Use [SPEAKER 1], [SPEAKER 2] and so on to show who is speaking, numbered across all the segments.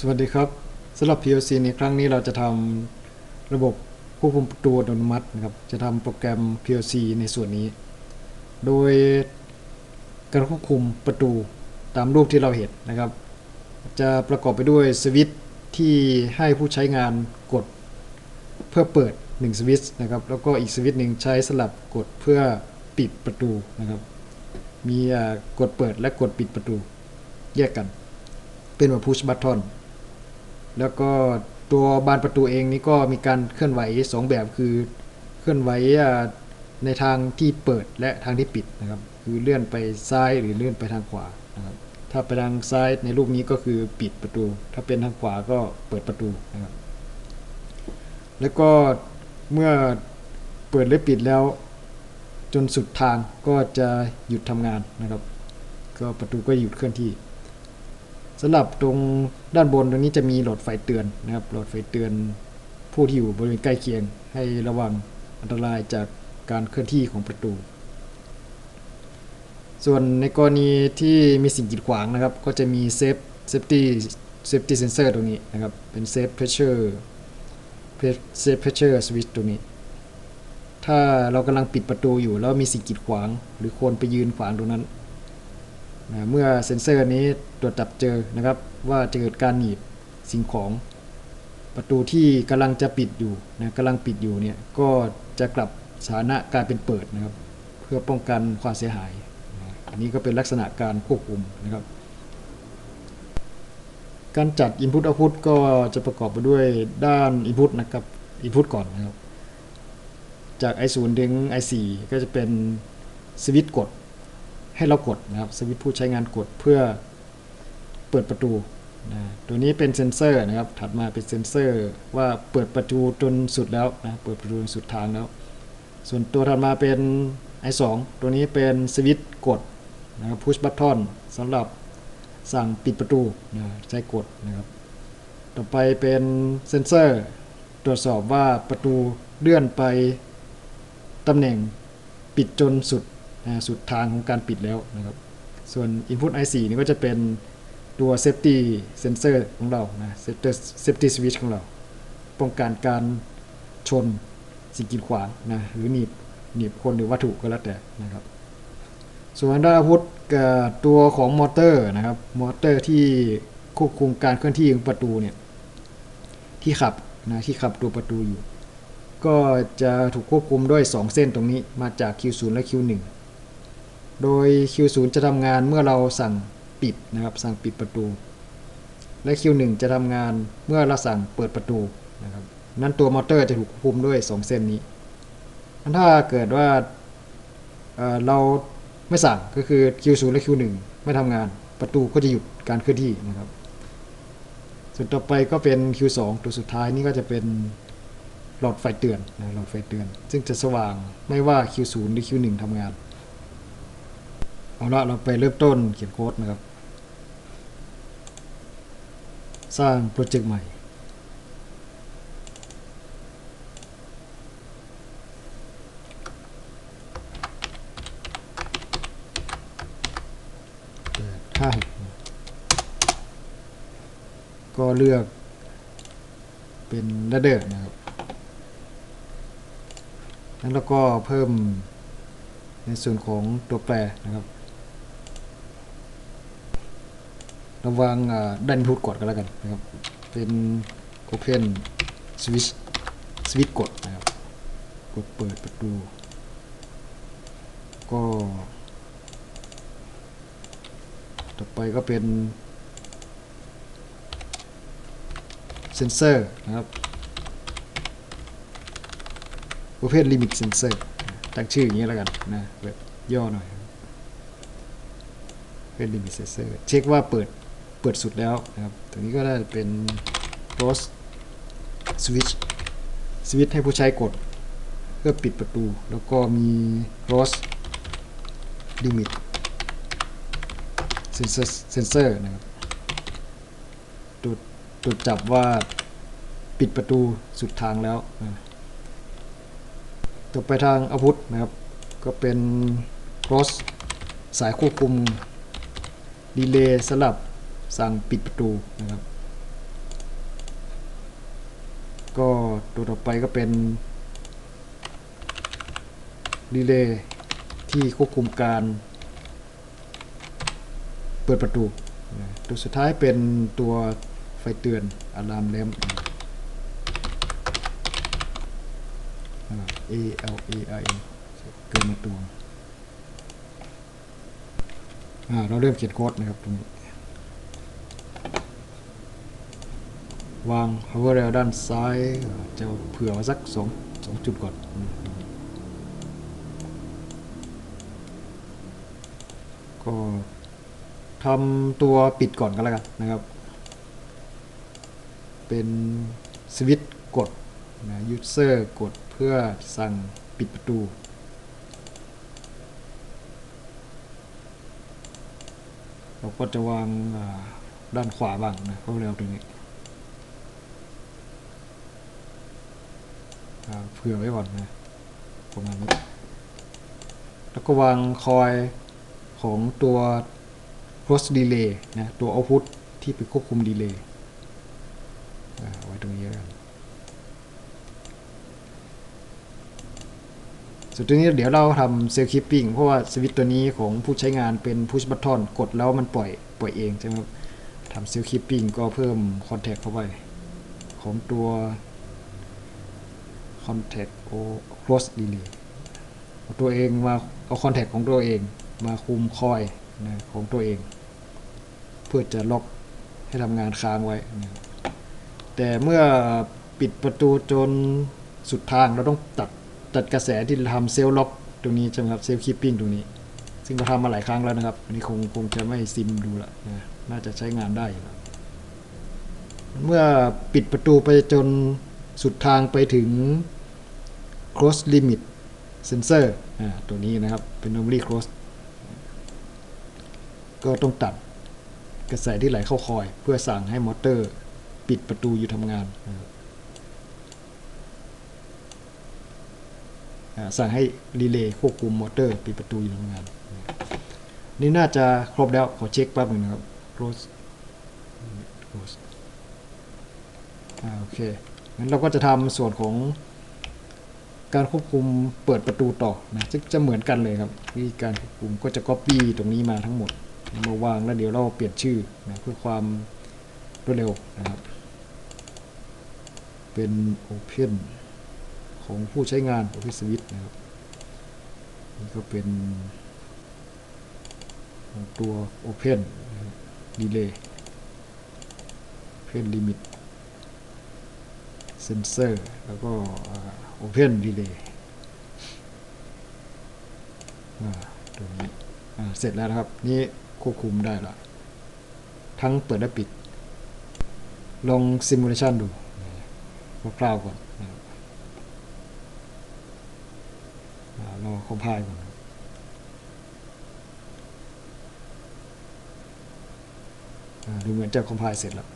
[SPEAKER 1] สวัสดีครับสำหรับ PLC ในครั้งนี้เราจะทำระบบควบคุมประตูอัตโนมัตินะครับ จะทำโปรแกรม PLC ในส่วนนี้ โดยการควบคุมประตูตามรูปที่เราเห็นนะครับ จะประกอบไปด้วยสวิตที่ให้ผู้ใช้งานกดเพื่อเปิด 1 สวิตนะครับ แล้วก็อีกสวิตหนึ่งใช้สลับกดเพื่อปิดประตูนะครับ มีกดเปิดและกดปิดประตูแยกกัน เป็นแบบ push button แล้วก็ตัวบานประตูเองนี่ก็มีการเคลื่อนไหว 2 แบบคือเคลื่อนไหวในทางที่เปิดและทางที่ปิดนะครับ คือเลื่อนไปซ้ายหรือเลื่อนไปทางขวานะครับถ้าไปทางซ้ายในรูปนี้ก็คือปิดประตู ถ้าเป็นทางขวาก็เปิดประตูนะครับ แล้วก็เมื่อเปิดหรือปิดแล้ว จนสุดทางก็จะหยุดทำงานนะครับ ก็ประตูก็หยุดเคลื่อนที่ สำหรับตรงด้านบนตรงนี้จะมีหลอดไฟเตือนนะครับหลอดไฟเตือนผู้ที่อยู่บริเวณใกล้เคียง ให้ระวังอันตรายจากการเคลื่อนที่ของประตู ส่วนในกรณีที่มีสิ่งกีดขวางนะครับ ก็จะมีเซฟเซฟตี้เซฟตี้เซนเซอร์ตรงนี้นะครับ เป็นเซฟเพรสเชอร์เซฟเพรสเชอร์สวิตช์ตรงนี้ ถ้าเรากำลังปิดประตูอยู่แล้วมีสิ่งกีดขวาง หรือคนไปยืนขวางตรงนั้น นะเมื่อเซ็นเซอร์นี้ตรวจจับเจอนะครับ ว่าจะเกิดการหนีบสิ่งของประตูที่กำลังจะปิดอยู่นะกำลังปิดอยู่เนี่ยก็จะกลับสถานะกลายเป็นเปิดนะครับ เพื่อป้องกันความเสียหายนะอันนี้ก็เป็นลักษณะการควบคุมนะครับ การจัด Input Output ก็จะประกอบไปด้วยด้าน Input นะครับ Input ก่อนนะครับ จาก i0 ถึง i4 ก็จะเป็นสวิตช์กด ให้เรากดนะครับสวิตช์ผู้ใช้งานกดเพื่อเปิดประตูนะตัวนี้เป็นเซนเซอร์นะครับ ถัดมาเป็นเซนเซอร์ว่าเปิดประตูจนสุดแล้วนะเปิดประตูจนสุดทางแล้ว ส่วนตัวถัดมาเป็น i2 ตัวนี้เป็นสวิตช์กดนะครับ push button สำหรับสั่งปิดประตูนะใช้กดนะครับ ต่อไปเป็นเซนเซอร์ตรวจสอบว่าประตูเลื่อนไปตำแหน่งปิดจนสุด สุดทางของการปิดแล้วนะครับ ส่วน Input I4 นี่ก็จะเป็นตัว Safety Sensor ของเรานะ Safety Safety Switch ของเรา ป้องกันการชนสิ่งกีดขวางนะหรือหนีบหนีบคนหรือวัตถุก็แล้วแต่นะครับ ส่วนด้านอาวุธกับตัวของมอเตอร์นะครับ มอเตอร์ที่ควบคุมการเคลื่อนที่ของประตูเนี่ยที่ขับนะที่ขับตัวประตูอยู่ ก็จะถูกควบคุมด้วย 2 เส้นตรงนี้มาจาก Q0 และ Q1 โดย Q0 จะทำงานเมื่อเราสั่งปิดนะครับ สั่งปิดประตู และ Q1 จะทำงานเมื่อเราสั่งเปิดประตูนะครับ นั้นตัวมอเตอร์จะถูกควบคุมด้วย 2 เส้นนี้ถ้าเกิดว่าเเราไม่สั่งก็คือ Q0 และ Q1 ไม่ทำงานประตูก็จะหยุดการเคลื่อนที่นะครับ ส่วนต่อไปก็เป็น Q2 ตัวสุดท้ายนี่ก็จะเป็นหลอดไฟเตือนนะหลอดไฟเตือน ซึ่งจะสว่างไม่ว่า Q0 หรือ Q1 ทำงาน เอาละเราไปเริ่มต้นเขียนโค้ดนะครับ สร้างโปรเจกต์ใหม่เปิดห้าหกก็เลือกเป็น ladder นะครับ แล้วก็เพิ่มในส่วนของตัวแปรนะครับ ระวังดันพุทกดกันแล้วกันนะครับ เป็น Open Switch Switch กดนะครับ กดเปิดประตู ก็ ต่อไปก็เป็นเซนเซอร์นะครับ Open Limit Sensor ตั้งชื่ออย่างนี้แล้วกันนะแบบย่อหน่อย Open Limit Sensor เช็คว่าเปิด เปิดสุดแล้วนะครับตรงนี้ก็ได้เป็น Close Switch Switch ให้ผู้ใช้กด เพื่อปิดประตู แล้วก็มี Close Limit Sensor Sensor นะครับตรวจตรวจจับว่าปิดประตูสุดทางแล้ว ต่อไปทางอาวุธนะครับ ก็เป็น cross สายควบคุมดีเลย์สลับ สั่งปิดประตูนะครับ ก็ตัวต่อไปก็เป็นดีเลย์ที่ควบคุมการเปิดประตู ตัวสุดท้ายเป็นตัวไฟเตือนอะลามเลม A L A I M เกินมาตัวเราเริ่มเขียนโค้ดนะครับตรงนี้ วาง power rail ด้านซ้าย จะเผื่อไว้สักสองสองจุดก่อนก็ทำตัวปิดก่อนก็แล้วกันนะครับ เป็นสวิตช์กดนะ user กดเพื่อสั่งปิดประตูเราก็จะวางด้านขวาบ้างนะ power rail ตรงนี้ อ่า เผื่อไว้ก่อนนะประมาณนี้แล้วก็วางคอยของตัว cross delay นะตัว output ที่ไปควบคุม delay ไว้ตรงนี้แล้วกันส่วนตัวนี้เดี๋ยวเราทำ self keeping เพราะว่าสวิตตัวนี้ของผู้ใช้งานเป็น push button กดแล้วมันปล่อยปล่อยเองใช่ไหมครับทำ self keeping ก็เพิ่ม contact เข้าไป ของตัว contact o cross delay ตัวเองมาเอา contact ของตัวเองมาคุมคอยนะของตัวเอง เพื่อจะล็อกให้ทำงานค้างไว้นะแต่เมื่อปิดประตูจนสุดทางเราต้องตัดตัดกระแสที่ทำเซลล์ล็อกตรงนี้ใช่ไหมครับเซลล์คีปปิ้งตรงนี้ ซึ่งเราทำมาหลายครั้งแล้วนะครับอันนี้คงคงจะไม่ซิมดูละนะน่าจะใช้งานได้เมื่อปิดประตูไปจนสุดทางไปถึง cross limit sensor อ่าตัวนี้นะครับเป็น normally cross ก็ต้องตัดกระแสที่ไหลเข้าคอย เพื่อสั่งให้มอเตอร์ปิดประตูอยู่ทำงานนะครับอ่าสั่งให้รีเลย์ควบคุมมอเตอร์ปิดประตูอยู่ทำงาน นี่น่าจะครบแล้วขอเช็คแป๊บหนึงนะครับ close close อ่าโอเคงั้นเราก็จะทำส่วนของ การควบคุมเปิดประตูต่อนะซึ่งจะเหมือนกันเลยครับวิธีการควบคุมก็จะ copy ตรงนี้มาทั้งหมดมาวางแล้วเดี๋ยวเราเปลี่ยนชื่อนะเพื่อความรวดเร็วนะครับ เป็น Open ของผู้ใช้งาน Office Suite นะครับนี่ก็เป็นตัว Open นะครับ Delay Open Limit Sensor แล้วก็ Open Relay อ่าตัวนี้เสร็จแล้วนะครับ นี่ควบคุมได้ละทั้งเปิดและปิด ลอง Simulation ดูคร่าวๆก่อนนะครับอ่าคอมไพล์ก่อนดูเหมือนจะคอมไพล์เสร็จแล้ว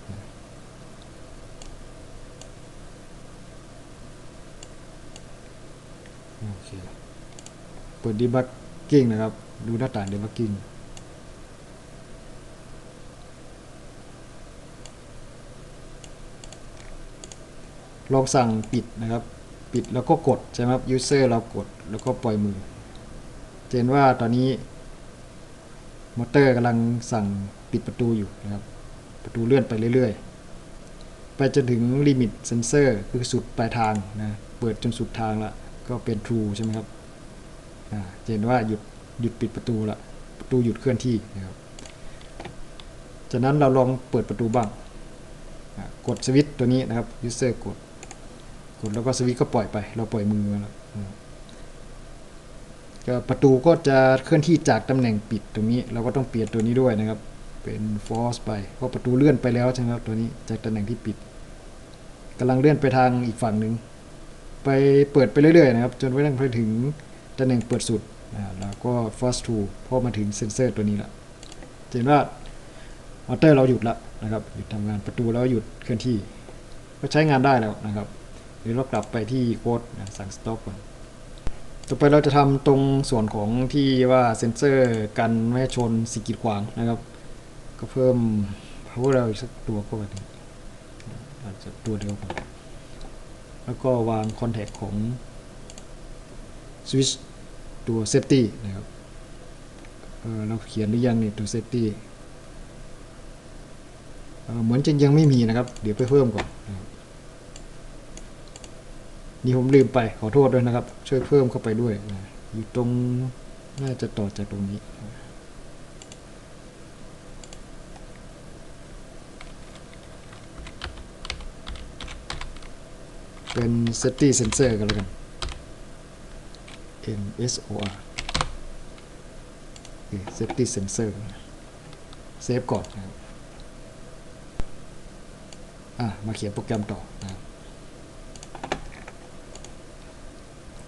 [SPEAKER 1] โอ เปิด debugging นะครับ ดูหน้าต่าง debugging ลองสั่งปิดนะครับ ปิดแล้วก็กดใช่ไหมครับ user เรากดแล้วก็ปล่อยมือเห็นว่าตอนนี้มอเตอร์กำลังสั่งปิดประตูอยู่นะครับ ประตูเลื่อนไปเรื่อยๆ ไปจนถึงลิมิตเซนเซอร์คือสุดปลายทางนะ เปิดจนสุดทางละ ก็เป็น true ใช่ไหมครับอ่าจะเห็นว่าหยุดหยุดปิดประตูละประตูหยุดเคลื่อนที่นะครับ จากนั้นเราลองเปิดประตูบ้าง กดสวิตตัวนี้นะครับ user กด กดแล้วก็สวิตก็ปล่อยไป เราปล่อยมือมาแล้วก็ประตูก็จะเคลื่อนที่จากตำแหน่งปิดตรงนี้ เราก็ต้องเปลี่ยนตัวนี้ด้วยนะครับ เป็น force ไป เพราะประตูเลื่อนไปแล้วใช่ไหมครับตัวนี้จากตำแหน่งที่ปิดกำลังเลื่อนไปทางอีกฝั่งหนึ่ง ไปเปิดไปเรื่อยๆนะครับ จนไปนั่งไปถึงตำแหน่งเปิดสุดอ่าแล้วก็ fast to พอมาถึงเซนเซอร์ตัวนี้ละจะเห็นว่ามอเตอร์เราหยุดละนะครับหยุดทำงานประตูแล้วหยุดเคลื่อนที่ ก็ใช้งานได้แล้วนะครับเดี๋ยวเรากลับไปที่โค้ดนะสั่ง stop ก่อนต่อไปเราจะทำตรงส่วนของที่ว่าเซนเซอร์กันไม่ชนสิกีดขวางนะครับ ก็เพิ่ม power เราอีกสักตัวก็ไปอาจจะตัวเดียวก่อน แล้วก็วางคอนแทคของ switch ตัว safety นะครับเเราเขียนหรือยังเนี่ยตัว safety เเหมือนจะยังไม่มีนะครับ เดี๋ยวไปเพิ่มก่อนนะนี่ผมลืมไปขอโทษด้วยนะครับ ช่วยเพิ่มเข้าไปด้วยนะอยู่ตรงน่าจะต่อจากตรงนี้ เป็น safety sensor กันแล้วกัน NSOR โอเค safety sensor เซฟก่อนนะครับอะมาเขียนโปรแกรมต่อนะครับ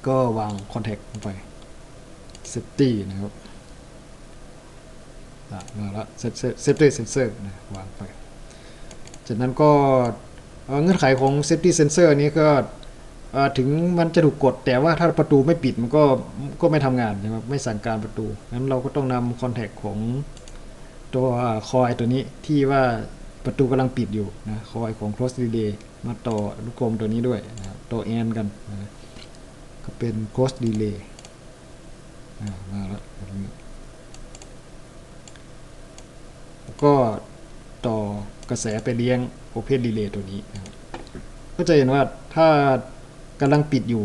[SPEAKER 1] ก็วาง contact ลงไป safety นะครับอะมาแล้ว safety sensor นะวางไป จากนั้นก็ เงื่อนไขของ safety sensor นี้ก็ถึงมันจะถูกกด แต่ว่าถ้าประตูไม่ปิดมันก็ก็ไม่ทำงานนะครับไม่สั่งการประตูงั้นเราก็ต้องนำ contact ของตัวคอยตัวนี้ที่ว่าประตูกำลังปิดอยู่นะคอยของ cross relay มาต่อลูกกลมตัวนี้ด้วยนะครับต่อ AND กันนะก็เป็น cross relay มาแล้วก็ ต่อกระแสไปเลี้ยง Open Relay ตัวนี้นะครับก็จะเห็นว่าถ้ากำลังปิดอยู่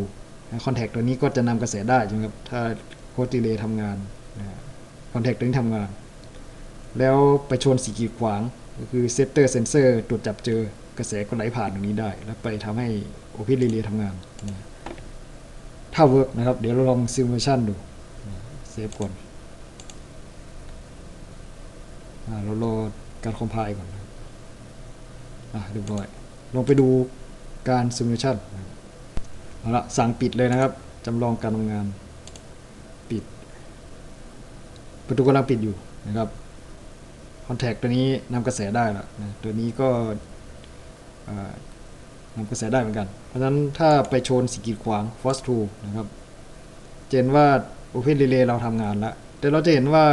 [SPEAKER 1] คอนแทคตัวนี้ก็จะนำกระแสได้ใช่ไหมครับถ้า Cross Relay ทำงานคอนแทคตัวนี้ทำงาน แล้วไปชนสีกีดขวางก็คือเซตเตอร์เซนเซอร์ตรวจจับเจอกระแสก็ไหลผ่านตรงนี้ได้ แล้วไปทำให้ Open Relay ทำงาน ถ้าเวิร์กนะครับ เดี๋ยวเราลองซิมูเลชันดูเซฟก่อนอ่าเรารอ การคอมไพล์ก่อนนะอะเรียบร้อยลองไปดูการซิมูเลชันเอาละสั่งปิดเลยนะครับจำลองการทำงานปิด ประตูกำลังปิดอยู่นะครับคอนแทคตัวนี้นำกระแสได้แล้วนะตัวนี้ก็นำกระแสได้เหมือนกัน เพราะฉะนั้นถ้าไปชนสกิดขวาง force to นะครับเจนว่า Open Relay เราทำงานแล้ว แต่เราจะเห็นว่า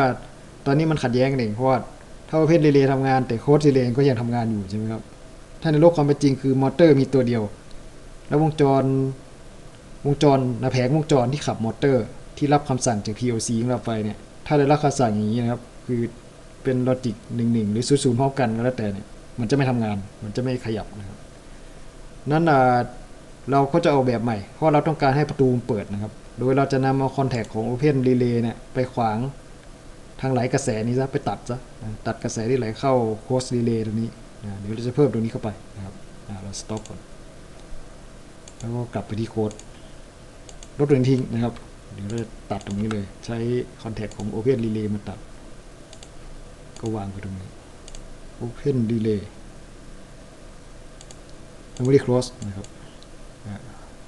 [SPEAKER 1] ตอนนี้มันขัดแย้งกันเองเพราะว่า ถ้า Open Relay ทำงานแต่ Code Relay ก็ยังทำงานอยู่ใช่ไหมครับ ถ้าในโลกความเป็นจริงคือมอเตอร์มีตัวเดียว แล้ววงจรวงจรนะแผงวงจรที่ขับมอเตอร์ ที่รับคำสั่งจาก PLC ของเราไปเนี่ย ถ้าได้รับคำสั่งอย่างนี้นะครับ คือเป็นลอจิกหนึ่งหนึ่งหรือศูนย์ศูนย์พร้อมกันก็แล้วแต่เนี่ย มันจะไม่ทำงาน มันจะไม่ขยับนะครับ นั่นเราก็จะเอาแบบใหม่ เพราะเราต้องการให้ประตูเปิดนะครับ โดยเราจะนำเอาคอนแทคของ Open Relay เนี่ยไปขวาง ทางไหลกระแสนี้ซะไปตัดซะตัดกระแสที่ไหลเข้า Close Relay ตรงนี้นะเดี๋ยวเราจะเพิ่มตรงนี้เข้าไปนะครับเราสต็อปก่อนแล้วก็กลับไปที่โค้ดลบตรงนี้ทิ้งนะครับเดี๋ยวเราจะตัดตรงนี้เลย ใช้คอนแทคของ Open Relay มาตัด ก็วางไปตรงนี้ Open Relay Memory Close นะครับ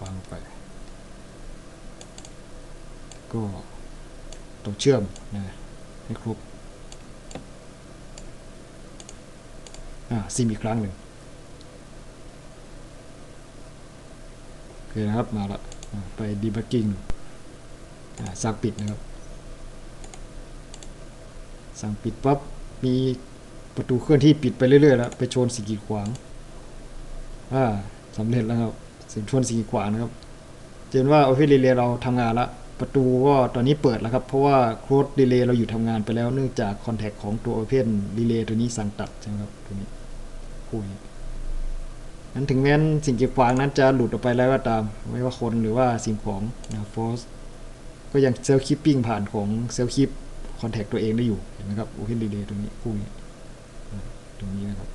[SPEAKER 1] วางลงไป ก็ต้องเชื่อมนะ ให้ครบอ่าซิมอีกครั้งหนึ่งโอเคนะครับมาละไป debugging อ่าสั่งปิดนะครับ สั่งปิดปั๊บมีประตูเคลื่อนที่ปิดไปเรื่อยๆแล้วไปชนสิ่งกีดขวางอ่าสำเร็จแล้วครับสิ่งชนสิ่งกีดขวางนะครับเจนว่า Open Relay เราทำงานแล้ว ประตูก็ตอนนี้เปิดแล้วครับ เพราะว่า Close Relay เราอยู่ทำงานไปแล้วเนื่องจาก Contact ของตัว Open Relay ตัวนี้สั่งตัดใช่ไหมครับตัวนี้คู่นี้นั้นถึงแม้นสิ่งกีดขวางนั้นจะหลุดออกไปแล้วก็ตาม ไม่ว่าคนหรือว่าสิ่งของนะโฟสก็ยังเซลคิปปิ้งผ่านของเซลคิปคอนแทคตัวเองได้อยู่เห็นไหมครับ Open Relay ตรงนี้คู่นี้ตรงนี้นะครับ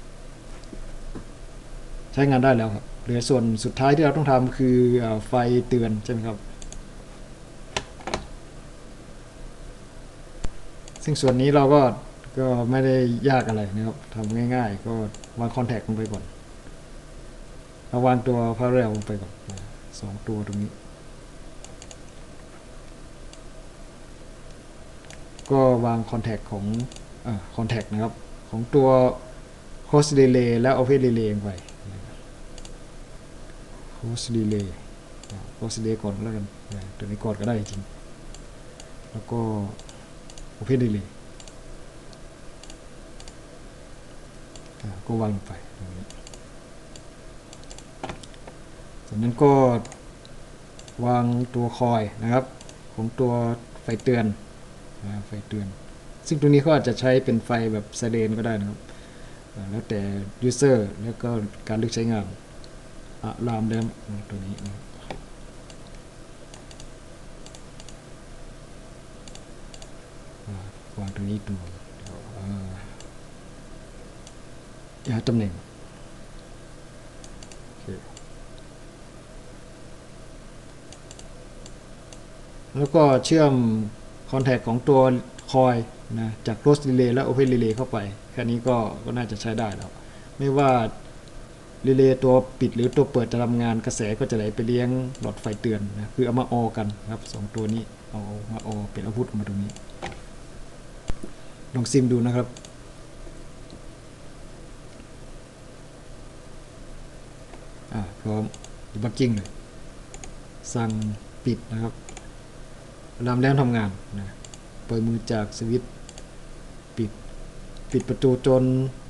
[SPEAKER 1] ใช้งานได้แล้วครับเหลือส่วนสุดท้ายที่เราต้องทำคือไฟเตือนใช่ไหมครับ ซึ่งส่วนนี้เราก็ก็ไม่ได้ยากอะไรนะครับทำง่าย ๆ ก็วางคอนแทคลงไปก่อนเราวางตัวพาราเรลลงไปก่อนสองตัวตรงนี้ ก็วางคอนแทคของคอนแทคนะครับ ของตัว cross relay และ open relay ลงไปนะครับ cross relay อ่า cross relay ก่อนแล้วกันตัวนี้ก่อนก็ได้จริง แล้วก็ open relay อ่าก็วางลงไปตรงนี้สจากนั้นก็วางตัวคอยนะครับ ของตัวไฟเตือนไฟเตือน ซึ่งตรงนี้เขาอาจจะใช้เป็นไฟแบบไซเรนก็ได้นะครับ แล้วแต่ user แล้วก็การเลือกใช้งานอะลามแดมตัวนี้นะครับอ่า วางตรงนี้ดูอ่าย้ายตำแหน่งแล้วก็เชื่อมคอนแทคของตัวคอยนะจาก Close Relay และ Open Relay เข้าไป แค่นี้ก็ก็น่าจะใช้ได้แล้ว ไม่ว่า Relay ตัวปิดหรือตัวเปิดจะทำงานกระแสก็จะไหลไปเลี้ยงหลอดไฟเตือนนะคือเอามาออกันครับสองตัวนี้เอามาออเป็นอาวุธมาตรงนี้ ลองซิมดูนะครับ อ่าพร้อมบักกิ้งเลยสั่งปิดนะครับลามแล้วทำงานนะปล่อยมือจากสวิตปิด ปิดประตูจน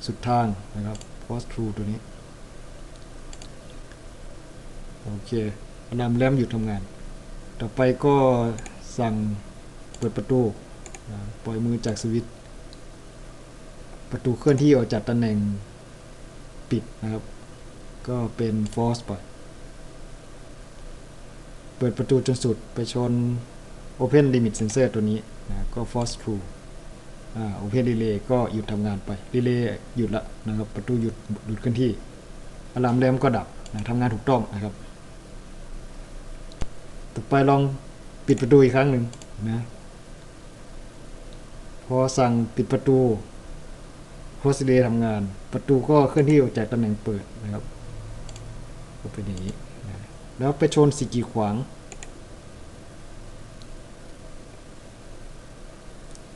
[SPEAKER 1] สุดทางนะครับ post through ตัวนี้ โอเคลามแลมหยุดทำงาน ต่อไปก็สั่งเปิดประตูนะปล่อยมือจากสวิตช์ ประตูเคลื่อนที่ออกจากตำแหน่งปิดนะครับ ก็เป็น force ไปเปิดประตูจนสุดไปชน Open Limit Sensor ตัวนี้นะก็ force through อ่า Open Relay ก็หยุดทำงานไป Relay หยุดละนะครับ ประตูหยุดหยุดเคลื่อนที่อะลามแรมก็ดับนะทำงานถูกต้องนะครับ ต่อไปลองปิดประตูอีกครั้งหนึ่งนะ พอสั่งปิดประตู Close Relay ทำงาน ประตูก็เคลื่อนที่ออกจากตำแหน่งเปิดนะครับก็เป็นอย่างนี้นะแล้วไปชนสีกีขวาง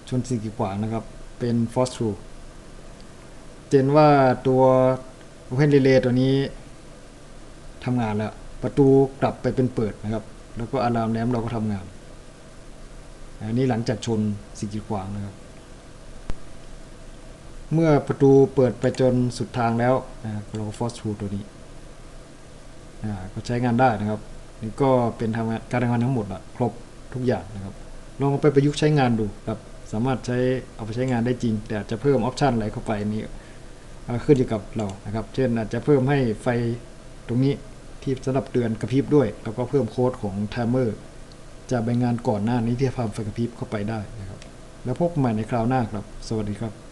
[SPEAKER 1] ชนสีกีขวางนะครับ เป็น force through เจนว่าตัว open relay ตัวนี้ทำงานแล้ว ประตูกลับไปเป็นเปิดนะครับ แล้วก็อะลามแรมเราก็ทำงาน อันนี้หลังจากชนสีกีขวางนะครับ เมื่อประตูเปิดไปจนสุดทางแล้วนะเราก็ฟอสฟูตัวนี้ก็ใช้งานได้นะครับ นี่ก็เป็นทำงการทำงานทั้งหมดอะครบทุกอย่างนะครับ ลองเอาไปประยุกต์ใช้งานดูครับสามารถใช้เอาไปใช้งานได้จริง แต่จะเพิ่มออปชันอะไรเข้าไปนี่ขึ้นอยู่กับเรานะครับ เช่นอาจจะเพิ่มให้ไฟตรงนี้ที่สำหรับเตือนกระพริบด้วย แล้วก็เพิ่มโค้ดของไทม์เมอร์จากใบงานก่อนหน้านี้ที่ทำไฟกระพริบเข้าไปได้นะครับ แล้วพบกันใหม่ในคราวหน้าครับ สวัสดีครับ